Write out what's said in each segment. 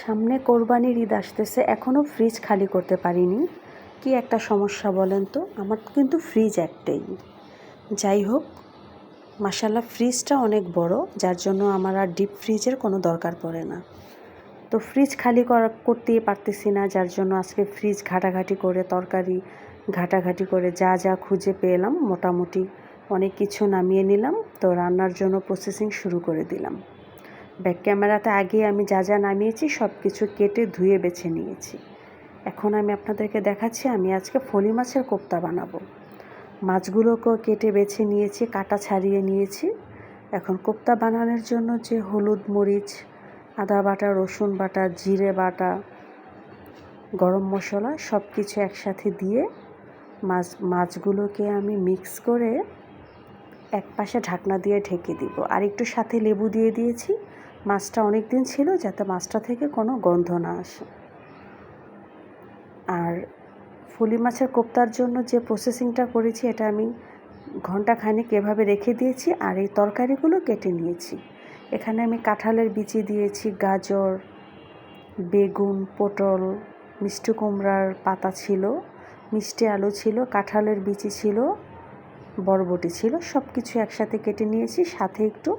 সামনে কোরবানির ঈদ আসতেছে এখনও ফ্রিজ খালি করতে পারিনি। কি একটা সমস্যা বলেন তো? আমার কিন্তু ফ্রিজ একটাই। যাই হোক মাসাল্লাহ ফ্রিজটা অনেক বড়, যার জন্য আমার আর ডিপ ফ্রিজের কোনো দরকার পড়ে না। তো ফ্রিজ খালি করা, করতেই পারতেছি না, যার জন্য আজকে ফ্রিজ ঘাটাঘাটি করে, তরকারি ঘাটাঘাটি করে, যা যা খুঁজে পেলাম, মোটামুটি অনেক কিছু নামিয়ে নিলাম। তো রান্নার জন্য প্রসেসিং শুরু করে দিলাম। ব্যাক ক্যামেরাতে আগে আমি যা যা নামিয়েছি সব কিছু কেটে ধুয়ে বেছে নিয়েছি। এখন আমি আপনাদেরকে দেখাচ্ছি, আমি আজকে ফলি মাছের কোপ্তা বানাবো। মাছগুলোকেও কেটে বেছে নিয়েছি, কাটা ছাড়িয়ে নিয়েছি। এখন কোপ্তা বানানোর জন্য যে হলুদ মরিচ, আদা বাটা, রসুন বাটা, জিরে বাটা, গরম মশলা সব কিছু একসাথে দিয়ে মাছ, মাছগুলোকে আমি মিক্স করে এক পাশে ঢাকনা দিয়ে ঢেকে দিব। আর একটু সাথে লেবু দিয়ে দিয়েছি। মাছটা অনেক দিন ছিল যাতে মাছটা থেকে কোনো গন্ধ না আসে। আর ফুলি মাছের কোপ্তার জন্য যে প্রসেসিংটা করেছি, এটা আমি ঘণ্টা খানিক এভাবে রেখে দিয়েছি আর এই তরকারিগুলো কেটে নিয়েছি। এখানে আমি কাঁঠালের বিচি দিয়েছি, গাজর, বেগুন, পটল, মিষ্টি কুমড়ার পাতা ছিল, মিষ্টি আলু ছিল, কাঁঠালের বিচি ছিল, বরবটি ছিল সব কিছু একসাথে কেটে নিয়েছি, সাথে একটু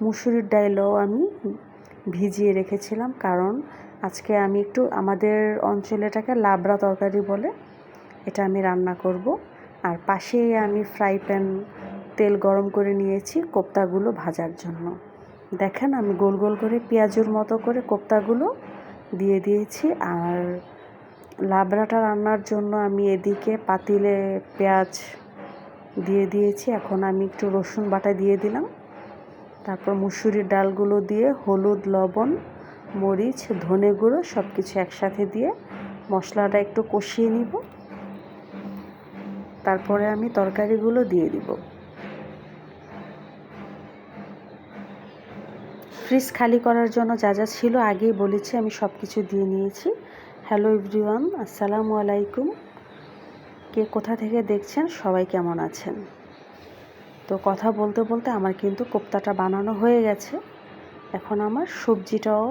মুসুরির ডাইলও আমি ভিজিয়ে রেখেছিলাম কারণ আজকে আমি একটু আমাদের অঞ্চলে এটাকে লাবড়া তরকারি বলে এটা আমি রান্না করব। আর পাশেই আমি ফ্রাই প্যান তেল গরম করে নিয়েছি কোপ্তাগুলো ভাজার জন্য। দেখেন আমি গোল গোল করে পেঁয়াজুর মতো করে কোপ্তাগুলো দিয়ে দিয়েছি আর লাবড়াটা রান্নার জন্য আমি এদিকে পাতিলে পেঁয়াজ দিয়ে দিয়েছি। এখন আমি একটু রসুন বাটা দিয়ে দিলাম। তারপর মুসুরির ডালগুলো দিয়ে হলুদ, লবণ, মরিচ, ধনে গুঁড়ো সব কিছু একসাথে দিয়ে মশলাটা একটু কষিয়ে নিব। তারপরে আমি তরকারিগুলো দিয়ে দিব। ফ্রিজ খালি করার জন্য যা যা ছিল আগেই বলেছি, আমি সব কিছু দিয়ে নিয়েছি। হ্যালো এভরিওয়ান, আসসালামু আলাইকুম। কে কোথা থেকে দেখছেন, সবাই কেমন আছেন? তো কথা বলতে বলতে আমার কিন্তু কোপ্তাটা বানানো হয়ে গেছে। এখন আমার সবজিটাও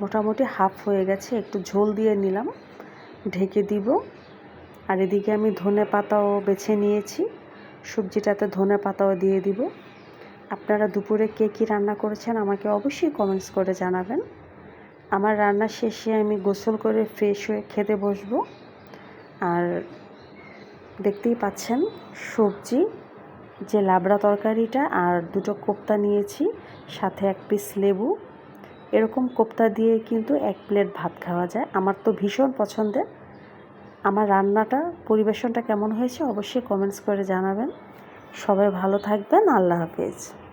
মোটামুটি হাফ হয়ে গেছে, একটু ঝোল দিয়ে নিলাম, ঢেকে দিব। আর এদিকে আমি ধনে পাতাও বেছে নিয়েছি, সবজিটাতে ধনে পাতাও দিয়ে দিব। আপনারা দুপুরে কে কী রান্না করেছেন আমাকে অবশ্যই কমেন্টস করে জানাবেন। আমার রান্না শেষে আমি গোসল করে ফ্রেশ হয়ে খেতে বসবো। আর দেখতেই পাচ্ছেন সবজি যে লাবড়া তরকারিটা আর দুটো কোপ্তা নিয়েছি, সাথে এক পিস লেবু। এরকম কোপ্তা দিয়ে কিন্তু এক প্লেট ভাত খাওয়া যায়। আমার তো ভীষণ পছন্দের। আমার রান্নাটা, পরিবেশনটা কেমন হয়েছে অবশ্যই কমেন্টস করে জানাবেন। সবাই ভালো থাকবেন। আল্লাহ হাফেজ।